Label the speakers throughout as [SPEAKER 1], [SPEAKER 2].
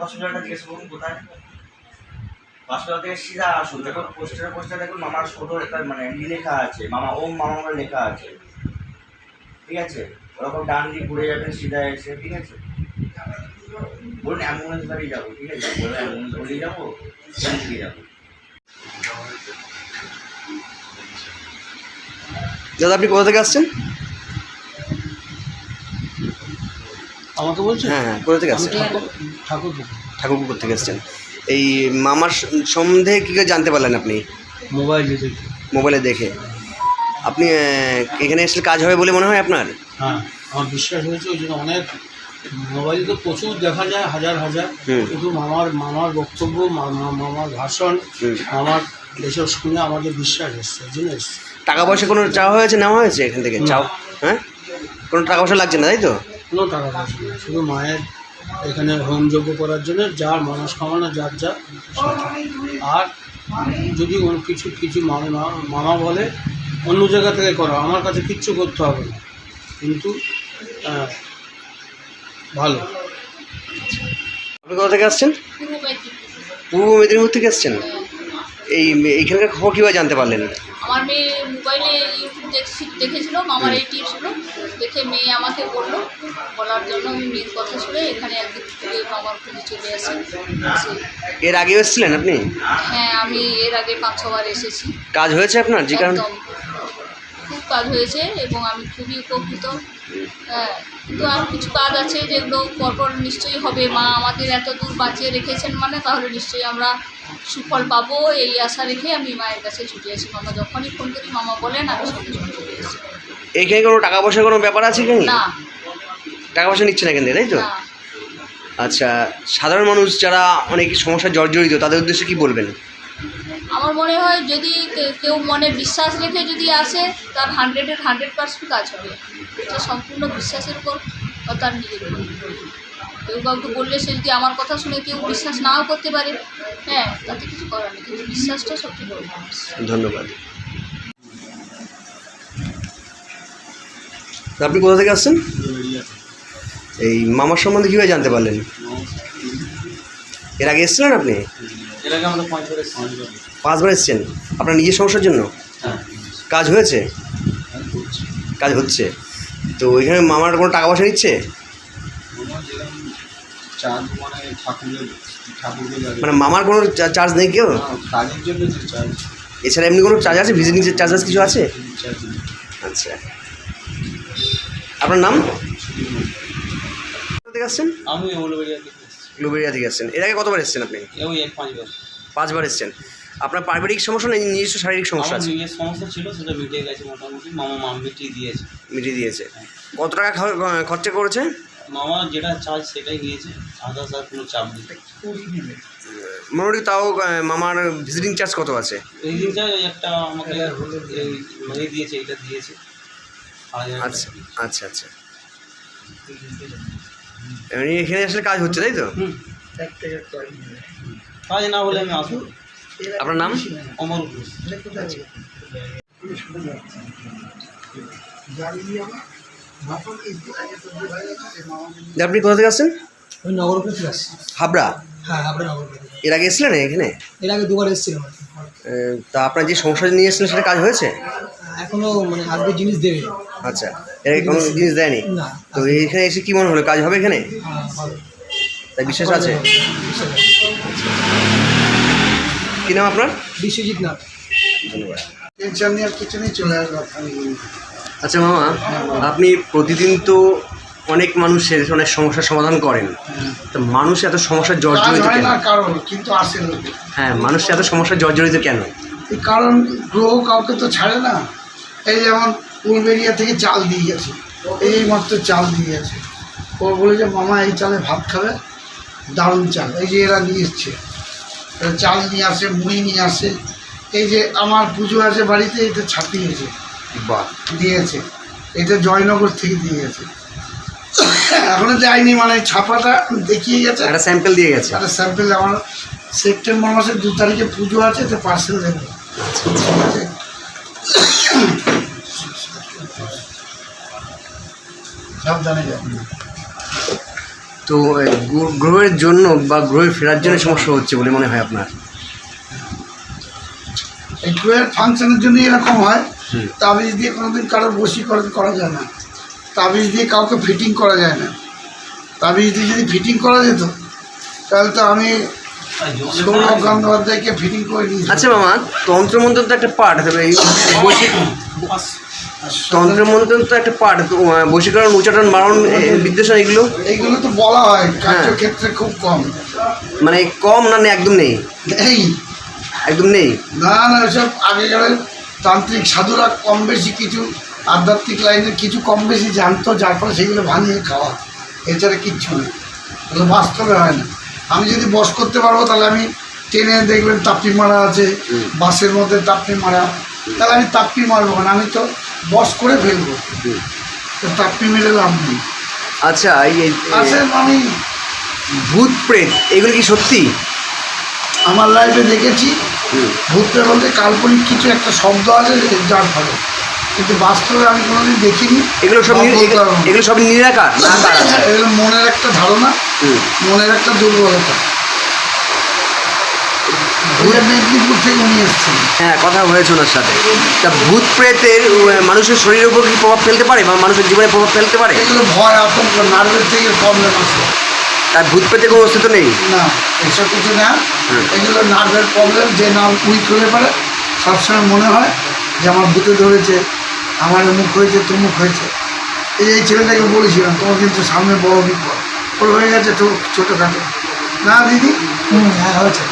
[SPEAKER 1] হসপিটালটা জিজ্ঞেস করুন কোথায়? হসপিটাল থেকে সিধা আসুন দেখুন পোস্টারে পোস্টারে দেখুন মামার ছোটো একটা মানে লেখা আছে মামা ওম মামা বলে লেখা আছে। ঠিক আছে? ওরকম ডান দিক ঘুরে যাবেন সিধা এসে ঠিক আছে? বলুন অ্যাম্বুলেন্স গাড়ি যাব ঠিক আছে? বলে অ্যাম্বুলেন্স গাড়ি যাব দিয়ে যাব।
[SPEAKER 2] দাদা আপনি কোথা থেকে আসছেন?
[SPEAKER 3] আমাকে বলছেন?
[SPEAKER 2] হ্যাঁ হ্যাঁ কোথা থেকে আসছেন?
[SPEAKER 3] ঠাকুর
[SPEAKER 2] ঠাকুরপুকুর থেকে আসছেন এই মামার সম্বন্ধে কী করে জানতে পারলেন আপনি?
[SPEAKER 3] মোবাইলে দেখি।
[SPEAKER 2] মোবাইলে দেখে। আপনি এখানে এসে কাজ হবে বলে মনে হয় আপনার?
[SPEAKER 3] হ্যাঁ আমার বিশ্বাস হয়েছে ওই জন্য অনেক মোবাইলে তো প্রচুর দেখা যায় হাজার হাজার। কিন্তু মামার মামার বক্তব্য মামার ভাষণ। মামার এসব শুনে আমাদের বিশ্বাস এসছে ওই জন্য এসছে
[SPEAKER 2] টাকা পয়সা কোনো চাওয়া হয়েছে নেওয়া হয়েছে এখান থেকে? চাও? হ্যাঁ? কোনো টাকা পয়সা লাগছে না তাই তো?
[SPEAKER 3] কোনো টাকা পয়সা নেই শুধু মায়ের এখানে হোম যজ্ঞ করার জন্য যার মনস্কামনা যার যা। আর যদি কিছু কিছু মামা মামা বলে অন্য জায়গা থেকে করো আমার কাছে কিচ্ছু করতে হবে না। কিন্তু ভালো।
[SPEAKER 2] আপনি কোথা থেকে আসছেন?
[SPEAKER 4] পূর্ব মেদিনীপুর
[SPEAKER 2] থেকে আসছেন? এই এইখানকার খবর কীভাবে জানতে পারলেন?
[SPEAKER 4] আমার মেয়ে মোবাইলে ইউটিউব দেখছি দেখেছিল মামার এই টিপসগুলো দেখে মেয়ে আমাকে বলল। বলার জন্য আমি মেয়ের কথা শুনে এখানে একদিন থেকে মামার খুঁজে চলে আসি
[SPEAKER 2] এর আগেও এসেছিলেন আপনি?
[SPEAKER 4] হ্যাঁ আমি এর আগে পাঁচ ছবার এসেছি।
[SPEAKER 2] কাজ হয়েছে আপনার যে কারণে?
[SPEAKER 4] খুব কাজ হয়েছে এবং আমি খুবই উপকৃত। হ্যাঁ কিন্তু আর কিছু কাজ আছে যেগুলো পরপর নিশ্চয়ই হবে। মা আমাদের এত দূর বাঁচিয়ে রেখেছেন মানে তাহলে নিশ্চয়ই আমরা সুফল পাবো। এই আশা রেখে আমি মায়ের কাছে ছুটে আসি। মামা যখনই ফোন করি মামা বলেন আমি সঙ্গে সঙ্গে চলে আসি।
[SPEAKER 2] এখানে কোনো টাকা পয়সার কোনো ব্যাপার আছে কি?
[SPEAKER 4] না।
[SPEAKER 2] টাকা পয়সা নিচ্ছে না থেকে তাই তো? আচ্ছা সাধারণ মানুষ যারা অনেক সমস্যায় জর্জরিত তাদের উদ্দেশ্যে কি বলবেন?
[SPEAKER 4] আমার মনে হয় যদি কেউ মনে বিশ্বাস রেখে যদি আসে তার হান্ড্রেডের হান্ড্রেড পার্সেন্ট কাজ হবে। এটা সম্পূর্ণ বিশ্বাসের উপর বা তার নিজের উপর কেউ কাউকে বললে সে যদি আমার কথা শুনে কেউ বিশ্বাস নাও করতে পারে হ্যাঁ তাতে কিছু করার নেই। কিন্তু বিশ্বাসটা সবচেয়ে বড়।
[SPEAKER 2] ধন্যবাদ। আপনি কোথা থেকে আসছেন? এই মামার সম্বন্ধে কীভাবে জানতে পারলেন? এর আগে এসেছিলেন আপনি? পাঁচবার এসেছেন। আপনার নিজের সমস্যার জন্য?
[SPEAKER 3] হ্যাঁ।
[SPEAKER 2] কাজ হয়েছে? কাজ হচ্ছে। তো ওইখানে মামার কোনো টাকা পয়সা নিচ্ছে?
[SPEAKER 3] মানে
[SPEAKER 2] মানে মামার কোনো চার্জ নেই কেউ? এছাড়া এমনি কোনো চার্জ আছে? ভিজিটিং চার্জেস কিছু আছে? আচ্ছা। আপনার নাম? কোথা থেকে আসছেন?
[SPEAKER 3] আমি ওলবেরিয়া থেকে
[SPEAKER 2] আসছেন। এর আগে কতবার এসেছেন আপনি? পাঁচবার। এসেছেন। আপনার পারিবারিক সমস্যা না নিজস্ব শারীরিক সমস্যা আছে?
[SPEAKER 3] সমস্যা ছিল সেটা মিটে গেছে মোটামুটি। মামা মাম মিটিয়ে দিয়েছে।
[SPEAKER 2] মিটিয়ে দিয়েছে। কত টাকা খরচা করেছে?
[SPEAKER 3] মামা যেটা চার্জ সেটাই নিয়েছে। আদার্স আর কোনো চাপ নেই।
[SPEAKER 2] মোটামুটি তাও মামার ভিজিটিং চার্জ কত আছে?
[SPEAKER 3] এই দিনটা ওই একটা আমাকে দিয়েছে এটা দিয়েছে।
[SPEAKER 2] আচ্ছা আচ্ছা আচ্ছা এমনি এখানে আসলে কাজ হচ্ছে তাই তো।
[SPEAKER 3] কাজ না হলে আমি আসব।
[SPEAKER 2] আপনার নাম?
[SPEAKER 3] অমর ঘোষ।
[SPEAKER 2] আপনি কোথা থেকে আসছেন?
[SPEAKER 5] ওই নগরপুর থেকে আসছি।
[SPEAKER 2] হাবড়া?
[SPEAKER 5] হ্যাঁ আমরা নগরপুর
[SPEAKER 2] এর আগে এসেছিলেন এখানে?
[SPEAKER 5] এর আগে দুবার এসেছিলাম
[SPEAKER 2] তা আপনার যে সমস্যা নিয়ে এসেছিলেন সেটা কাজ হয়েছে?
[SPEAKER 5] এখনও মানে আজকে জিনিস দেবে
[SPEAKER 2] আচ্ছা এর কোনো জিনিস দেয়নি?
[SPEAKER 5] না।
[SPEAKER 2] তো এখানে এসে কি মনে হলো? কাজ হবে এখানে?
[SPEAKER 5] হ্যাঁ,
[SPEAKER 2] তাই বিশ্বাস আছে? কি নাম আপনার?
[SPEAKER 5] বিশ্বজিৎ নাথ।
[SPEAKER 2] ধন্যবাদ
[SPEAKER 6] টেনশন আর কিছু নেই চলে আসব
[SPEAKER 2] আচ্ছা মামা আপনি প্রতিদিন তো অনেক মানুষের অনেক সমস্যার সমাধান করেন। তো মানুষ এত সমস্যার জর্জরিত কেন
[SPEAKER 6] না কারণ কিন্তু আসে
[SPEAKER 2] হ্যাঁ মানুষ এত সমস্যার জর্জরিত কেন?
[SPEAKER 6] কারণ গ্রহ কাউকে তো ছাড়ে না। এই যেমন উলবেরিয়া থেকে চাল দিয়ে গেছে। এই মাত্র চাল দিয়ে গেছে। ও বলে যে মামা এই চালে ভাত খাবে? দারুণ চাল। এই যে এরা নিয়ে এসছে। চাল নিয়ে আসে মুড়ি নিয়ে আসে। এই যে আমার পুজো আছে বাড়িতে এটা ছাপিয়েছে
[SPEAKER 2] বাহ।
[SPEAKER 6] দিয়েছে এটা জয়নগর থেকে দিয়ে গেছে। এখনও দেয়নি মানে ছাপাটা দেখিয়ে গেছে।
[SPEAKER 2] একটা স্যাম্পেল দিয়ে গেছে।
[SPEAKER 6] একটা স্যাম্পেল আমার সেপ্টেম্বর মাসের দু তারিখে পুজো আছে তো পার্সেল দেবো। ঠিক আছে?
[SPEAKER 2] তো গ্রহের জন্য বা গ্রহে ফেরার জন্য সমস্যা হচ্ছে বলে মনে হয় আপনার?
[SPEAKER 6] এই গ্রহের ফাংশনের জন্য এরকম হয়। তাবিজ দিয়ে কোনোদিন কারোর বশীকরণ করা যায় না। তাবিজ দিয়ে কাউকে ফিটিং করা যায় না। তাবিজ দিয়ে যদি ফিটিং করা যেত তাহলে তো আমি সৌরভ গঙ্গোপাধ্যায়কে ফিটিং করে
[SPEAKER 2] আচ্ছা মামা তন্ত্রমন্ত্র তো একটা পার্ট তবে এই তন্ত্রমন্ত্র তো একটা পার্ট বৈশিকরণ উচ্চারণ বারণ বিদ্বেষণ এগুলো?
[SPEAKER 6] এইগুলো তো বলা হয়
[SPEAKER 2] হ্যাঁ।
[SPEAKER 6] কার্যক্ষেত্রে খুব কম।
[SPEAKER 2] মানে কম না একদম নেই?
[SPEAKER 6] এই
[SPEAKER 2] একদম নেই?
[SPEAKER 6] না না এসব আগেকার তান্ত্রিক সাধুরা কম বেশি কিছু আধ্যাত্মিক লাইনের কিছু কম বেশি জানতো যার ফলে সেগুলো ভাঙিয়ে খাওয়া। এছাড়া কিচ্ছু নেই। বাস্তবে হয় না। আমি যদি বস করতে পারব তাহলে আমি ট্রেনে দেখবেন তাপ্পি মারা আছে বাসের মধ্যে তাপ্পি মারা। তাহলে আমি তাপ্পি মারবো না আমি তো বস করে ফেলব। তো তাপ্পি মেরে লাভ নেই।
[SPEAKER 2] আচ্ছা এই
[SPEAKER 6] আসেন আমি
[SPEAKER 2] ভূত প্রেত এগুলো কি সত্যি?
[SPEAKER 6] আমার লাইফে দেখেছি। ভূতটা বলতে কাল্পনিক কিছু একটা শব্দ আছে যার ফলে। কিন্তু বাস্তবে আমি কোনোদিন দেখিনি।
[SPEAKER 2] এগুলো সব এগুলো- সব নিরাকার
[SPEAKER 6] এগুলো মনের একটা ধারণা। মনের একটা দুর্বলতা। মেদিনীপুর থেকে উনি এসছেন।
[SPEAKER 2] হ্যাঁ কথা হয়েছে ওনার সাথে। তা ভূত প্রেতের মানুষের শরীরের উপর কি প্রভাব ফেলতে পারে বা মানুষের জীবনে প্রভাব ফেলতে পারে?
[SPEAKER 6] এগুলো ভয় আতঙ্ক নার্ভের থেকে প্রবলেম আছে।
[SPEAKER 2] তার ভূত প্রেতের কোনো অস্তিত্ব নেই?
[SPEAKER 6] না এসব কিছু না। এগুলো নার্ভের প্রবলেম যে না উইক হলে পারে। সবসময় মনে হয় যে আমার ভূতে ধরেছে আমার মুখ হয়েছে তমুক হয়েছে। এই এই ছেলেটাকে বলেছিলাম তোমার কিন্তু সামনে বড় বিপদ। ওর হয়ে গেছে তো ছোটোখাটো। না দিদি?
[SPEAKER 5] হুম হ্যাঁ হয়েছে।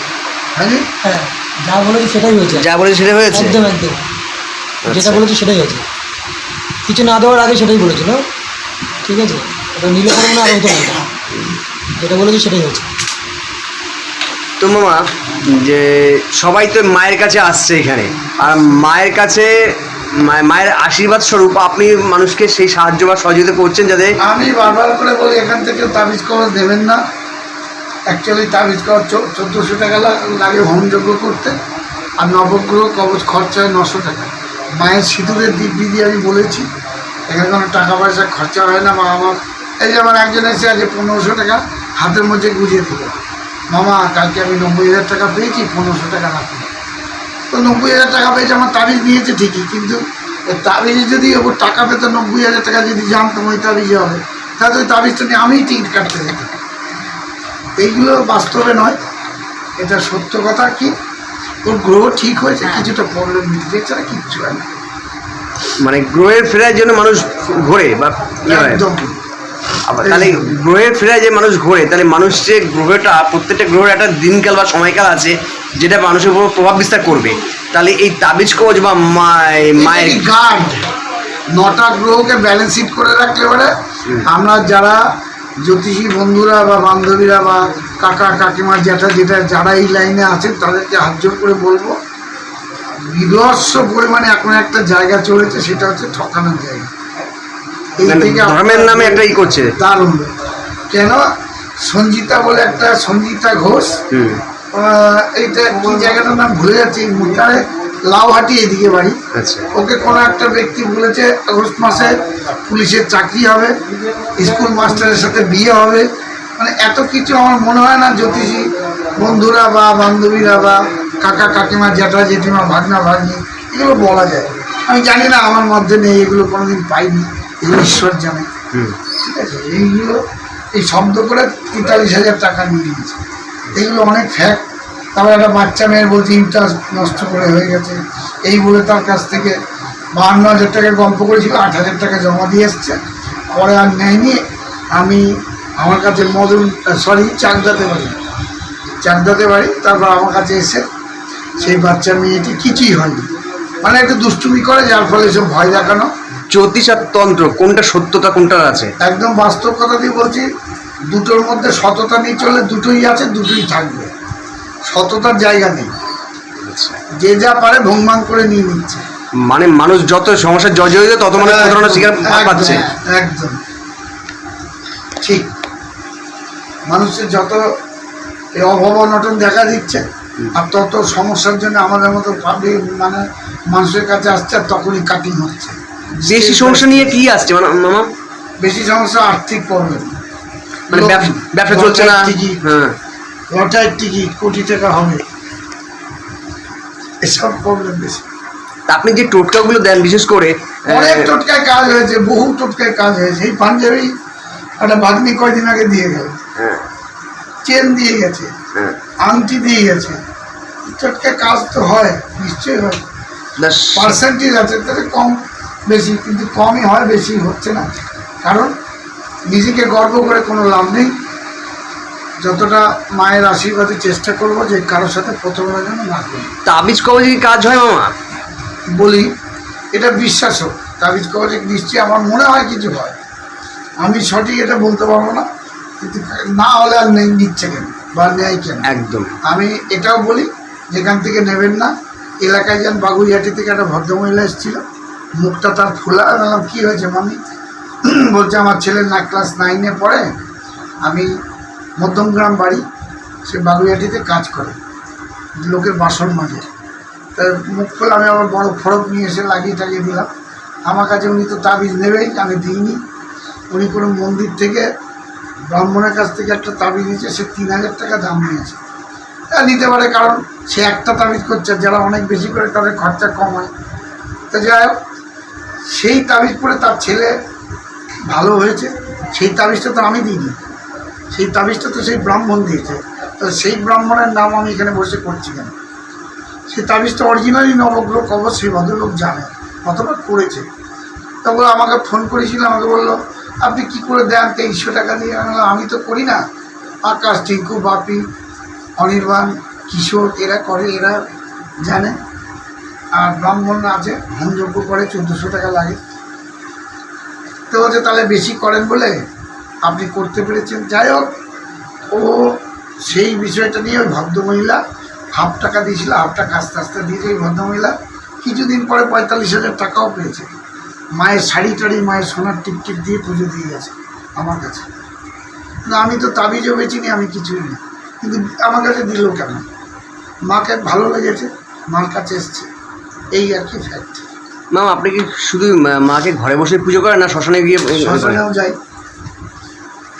[SPEAKER 6] হয়নি?
[SPEAKER 5] হ্যাঁ যা বলেছি সেটাই হয়েছে।
[SPEAKER 2] যা বলেছে সেটা হয়েছে?
[SPEAKER 5] একদম একদম। যেটা
[SPEAKER 2] আচ্ছা।
[SPEAKER 5] বলেছি সেটাই হয়েছে। কিছু না দেওয়ার আগে সেটাই বলেছিল ঠিক আছে? ওটা নিলে পরে না আর হতো না। যেটা বলেছি সেটাই হয়েছে।
[SPEAKER 2] তো মামা যে সবাই তো মায়ের কাছে আসছে এখানে। আর মায়ের কাছে মায়ের আশীর্বাদ স্বরূপ আপনি মানুষকে সেই সাহায্য বা সহযোগিতা করছেন যাতে
[SPEAKER 6] আমি বারবার করে বলি, এখান থেকে তাবিজ কবচ দেবেন না। অ্যাকচুয়ালি তাবিজ কবচ চোদ্দোশো টাকা লাগে হোমযজ্ঞ করতে। আর নবগ্রহ কবচ খরচা হয় নশো টাকা। মায়ের সিঁদুরের দিক দিয়ে আমি বলেছি, এখানে কোনো টাকা পয়সা খরচা হয় না বা আমার এই যে আমার একজন এসে আছে, পনেরোশো টাকা হাতের মধ্যে গুজিয়ে দিল। মামা, কালকে আমি নব্বই হাজার টাকা পেয়েছি, পনেরোশো টাকা রাখি তো নব্বই হাজার টাকা পেয়েছে আমার তাবিজ নিয়েছে ঠিকই কিন্তু তাবিজে যদি ওর টাকা পেতো নব্বই হাজার টাকা যদি জানতাম ওই তাবিজে হবে। তাহলে ওই তাবিজটা নিয়ে আমিই টিকিট কাটতে যেতাম। এইগুলো বাস্তবে নয় এটা সত্য কথা কি? ওর গ্রহ ঠিক হয়েছে কিছুটা প্রবলেম মিটছে এছাড়া কিচ্ছু হয় না।
[SPEAKER 2] মানে গ্রহের ফেরার জন্য মানুষ ঘোরে বা ইয়ে হয়।
[SPEAKER 6] একদম।
[SPEAKER 2] তাহলে গ্রহের ফেরায় যে মানুষ ঘোরে তাহলে মানুষ যে গ্রহটা প্রত্যেকটা গ্রহের একটা দিনকাল বা সময়কাল আছে যেটা মানুষের উপর প্রভাব বিস্তার করবে। তাহলে এই তাবিজ কবচ বা মায়- মায়ের
[SPEAKER 6] গার্ড নটা গ্রহকে ব্যালেন্স শিট করে রাখলে পরে আমরা যারা জ্যোতিষী বন্ধুরা বা বান্ধবীরা বা কাকা কাকিমা জ্যাঠা যেটা যারা এই লাইনে আছেন তাদেরকে হাত জোর করে বলব বিভৎস পরিমাণে এখন একটা জায়গা চলেছে সেটা হচ্ছে ঠকানোর জায়গা। এই
[SPEAKER 2] মানে
[SPEAKER 6] থেকে
[SPEAKER 2] ধর্মের নামে একটা ই করছে।
[SPEAKER 6] দারুণ। কেন? সঞ্জিতা বলে একটা সঞ্জিতা ঘোষ এইটা কি জায়গাটার নাম ভুলে যাচ্ছি মুটারে লাউহাটি এদিকে বাড়ি।
[SPEAKER 2] আচ্ছা।
[SPEAKER 6] ওকে কোনো একটা ব্যক্তি বলেছে আগস্ট মাসে পুলিশের চাকরি হবে স্কুল মাস্টারের সাথে বিয়ে হবে। মানে এত কিছু আমার মনে হয় না জ্যোতিষী বন্ধুরা বা বান্ধবীরা বা কাকা কাকিমা জ্যাঠা জেঠিমা ভাগনা ভাগ্নি এগুলো বলা যায়। আমি জানি না আমার মধ্যে নেই এগুলো কোনোদিন পাইনি এগুলো ঈশ্বর জানে। ঠিক আছে এইগুলো এই শব্দ করে তেতাল্লিশ হাজার টাকা নিয়ে নিয়েছে। এইগুলো অনেক ফ্যাক্ট তারপর একটা বাচ্চা মেয়ের বলছে ইন্টারেস্ট নষ্ট করে হয়ে গেছে। এই বলে তার কাছ থেকে বাহান্ন হাজার টাকা গল্প করেছিল আট হাজার টাকা জমা দিয়ে এসছে। পরে আর নেয়নি। আমি আমার কাছে মদন সরি চাকদাতে বাড়ি। চাকদাতে বাড়ি তারপর আমার কাছে এসে সেই বাচ্চা মেয়েটি কিছুই হয়নি। মানে একটু দুষ্টুমি করে যার ফলে সব ভয় দেখানো।
[SPEAKER 2] জ্যোতিষ আর তন্ত্র কোনটা সত্যতা কোনটা আছে?
[SPEAKER 6] একদম বাস্তব কথা দিয়ে বলছি দুটোর মধ্যে সততা নিয়ে চলে দুটোই আছে দুটোই থাকবে। সততার জায়গা নেই।
[SPEAKER 2] আচ্ছা।
[SPEAKER 6] যে যা পারে ভংমাং করে নিয়ে নিচ্ছে।
[SPEAKER 2] মানে মানুষ যত সমস্যার জর্জরিত তত মানুষ প্রতারণার শিকার
[SPEAKER 6] একদম,
[SPEAKER 2] পাচ্ছে।
[SPEAKER 6] একদম। ঠিক। মানুষের যত এই অভাব অনটন দেখা দিচ্ছে আর তত সমস্যার জন্য আমাদের মতো পাবলিক মানে মানুষের কাছে আসছে আর তখনই কাটিং হচ্ছে।
[SPEAKER 2] বেশি সমস্যা নিয়ে কি আসছে? মানে মামা?
[SPEAKER 6] বেশি সমস্যা আর্থিক প্রবলেম
[SPEAKER 2] মানে ব্যবসা- চলছে না? হ্যাঁ।
[SPEAKER 6] লটারির টিকিট কোটি টাকা হবে। এসব প্রবলেম বেশি।
[SPEAKER 2] আপনি যে টোটকাগুলো দেন বিশেষ করে
[SPEAKER 6] অনেক টোটকায় কাজ হয়েছে বহু টোটকায় কাজ হয়েছে। এই পাঞ্জাবি একটা বাগনি কয়দিন আগে দিয়ে গেল।
[SPEAKER 2] হ্যাঁ।
[SPEAKER 6] চেন দিয়ে গেছে
[SPEAKER 2] হ্যাঁ।
[SPEAKER 6] আংটি দিয়ে গেছে। টোটকায় কাজ তো হয় নিশ্চয়ই হয়। পার্সেন্টেজ আছে তাহলে কম বেশি কিন্তু কমই হয় বেশি হচ্ছে না। কারণ নিজেকে গর্ব করে কোনো লাভ নেই। যতটা মায়ের আশীর্বাদে চেষ্টা করব যে কারোর সাথে প্রথমবার যেন না করি।
[SPEAKER 2] তাবিজ কবজে কি কাজ হয় মামা?
[SPEAKER 6] বলি এটা বিশ্বাস হোক তাবিজ কবচে নিশ্চয়ই আমার মনে হয় কিছু হয়। আমি সঠিক এটা বলতে পারব না কিন্তু না হলে আর নেই নিচ্ছে কেন বা নেয় কেন?
[SPEAKER 2] একদম।
[SPEAKER 6] আমি এটাও বলি যেখান থেকে নেবেন না এলাকায় যান বাগুইহাটি থেকে একটা ভদ্রমহিলা এসেছিল মুখটা তার বললাম কী হয়েছে মামি? বলছে, আমার ছেলে না ক্লাস নাইনে পড়ে, আমি মধ্যমগ্রাম বাড়ি, সে বাগুইহাটিতে কাজ করে, লোকের বাসন মাঝে তার মুখ খোলা আমি আবার বড় ফরক নিয়ে এসে লাগিয়ে টাগিয়ে দিলাম। আমার কাছে উনি তো তাবিজ নেবেই, আমি দিইনি। উনি কোনো মন্দির থেকে, ব্রাহ্মণের কাছ থেকে একটা তাবিজ নিয়েছে, সে তিন হাজার টাকা দাম নিয়েছে। তা নিতে পারে, কারণ সে একটা তাবিজ করছে, যারা অনেক বেশি করে তাদের খরচা কম হয়। তো যাই হোক, সেই তাবিজ পরে তার ছেলে ভালো হয়েছে, সেই তাবিজটা তো আমি দিইনি। সেই তাবিজটা তো সেই ব্রাহ্মণ দিয়েছে। তো সেই ব্রাহ্মণের নাম আমি এখানে বসে করছি কেন? সেই তাবিজটা অরিজিনালি নবগ্রহ কবচ সেই ভদ্রলোক জানে, অথবা করেছে। তখন আমাকে ফোন করেছিল, আমাকে বলল, আপনি কি করে দেন? তেইশশো টাকা দিয়ে? আমি তো করি না। আকাশ টিঙ্কু, বাপি, অনির্বাণ, কিশোর, এরা করে, এরা জানে। আর ব্রাহ্মণ আছে হোমযজ্ঞ করে চোদ্দোশো টাকা লাগে। তো বলছে তাহলে বেশি করেন বলে আপনি করতে পেরেছেন। যাই হোক, ও সেই বিষয়টা নিয়ে ওই ভদ্রমহিলা হাফ টাকা দিয়েছিল হাফ টাকা আস্তে আস্তে দিয়েছে ওই ভদ্রমহিলা। কিছুদিন পরে পঁয়তাল্লিশ হাজার টাকাও পেয়েছে। মায়ের শাড়ি টাড়ি, মায়ের সোনার টিপ টিপ দিয়ে পুজো দিয়ে গেছে আমার কাছে। না আমি তো তাবিজও বেচিনি, আমি কিছুই না কিন্তু আমার কাছে দিল কেন? মাকে ভালো লেগেছে, মার কাছে এসছে। এই আর কি ফ্যাক্ট
[SPEAKER 2] মামা আপনি কি শুধু মা- মাকে ঘরে বসে পুজো করেন না শ্মশানে গিয়ে
[SPEAKER 6] শ্মশানেও যাই।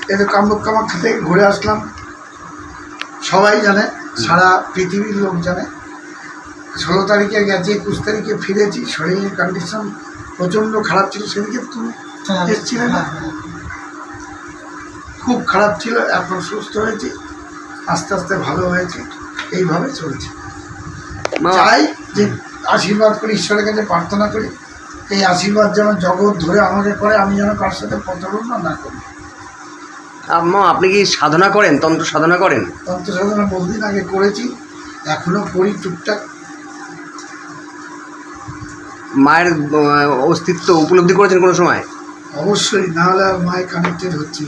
[SPEAKER 6] এতে কামরূপ কামাখ্যা থেকে ঘুরে আসলাম। সবাই জানে সারা পৃথিবীর লোক জানে। ষোলো তারিখে গেছি একুশ তারিখে ফিরেছি। শরীরের কন্ডিশন প্রচণ্ড খারাপ ছিল সেদিকে তুমি
[SPEAKER 5] হ্যাঁ।
[SPEAKER 6] এসছিলে না? খুব খারাপ ছিল এখন সুস্থ হয়েছি আস্তে আস্তে ভালো হয়েছে এইভাবে চলছে। চাই যে আশীর্বাদ করি ঈশ্বরের কাছে প্রার্থনা করি। এই আশীর্বাদ যেন জগৎ ধরে আমাকে করে আমি যেন কার সাথে প্রতারণা না করি।
[SPEAKER 2] আম্মা আপনি কি সাধনা করেন তন্ত্র সাধনা করেন?
[SPEAKER 6] তন্ত্র সাধনা বহুদিন আগে করেছি এখনও করি টুকটাক।
[SPEAKER 2] মায়ের অস্তিত্ব উপলব্ধি করেছেন কোনো সময়?
[SPEAKER 6] অবশ্যই না হলে আর মায়ের কানেক্টেড হচ্ছে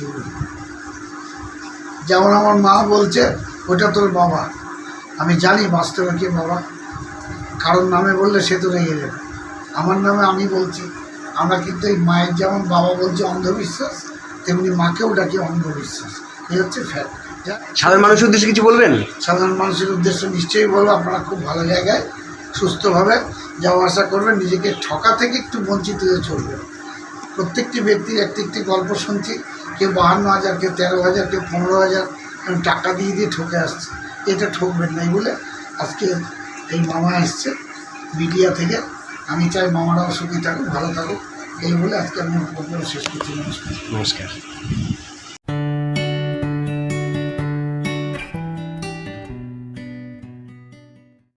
[SPEAKER 6] যেমন আমার মা বলছে ওটা তোর বাবা। আমি জানি বাস্তবে কে বাবা। কারোর নামে বললে সে তো রেগে যাবে। আমার নামে আমি বলছি। আমরা কিন্তু এই মায়ের যেমন বাবা বলছে অন্ধবিশ্বাস তেমনি মাকেও ডাকি অন্ধবিশ্বাস। এই হচ্ছে ফ্যাক্ট
[SPEAKER 2] সাধারণ মানুষের উদ্দেশ্যে কিছু বলবেন?
[SPEAKER 6] সাধারণ মানুষের উদ্দেশ্য নিশ্চয়ই বলব আপনারা খুব ভালো জায়গায় সুস্থভাবে যাওয়া আসা করবেন নিজেকে ঠকা থেকে একটু বঞ্চিত হয়ে চলবেন প্রত্যেকটি ব্যক্তির একটি একটি গল্প শুনছি কেউ বাহান্ন হাজার কেউ তেরো হাজার কেউ পনেরো হাজার টাকা দিয়ে দিয়ে ঠকে আসছে। এটা ঠকবেন নাই বলে আজকে এই মামা এসছে মিডিয়া থেকে। আমি চাই মামারাও সুখী থাকুক, ভালো থাকুক। এই বলে আজকে আমি শেষ করছি। নমস্কার।
[SPEAKER 2] নমস্কার।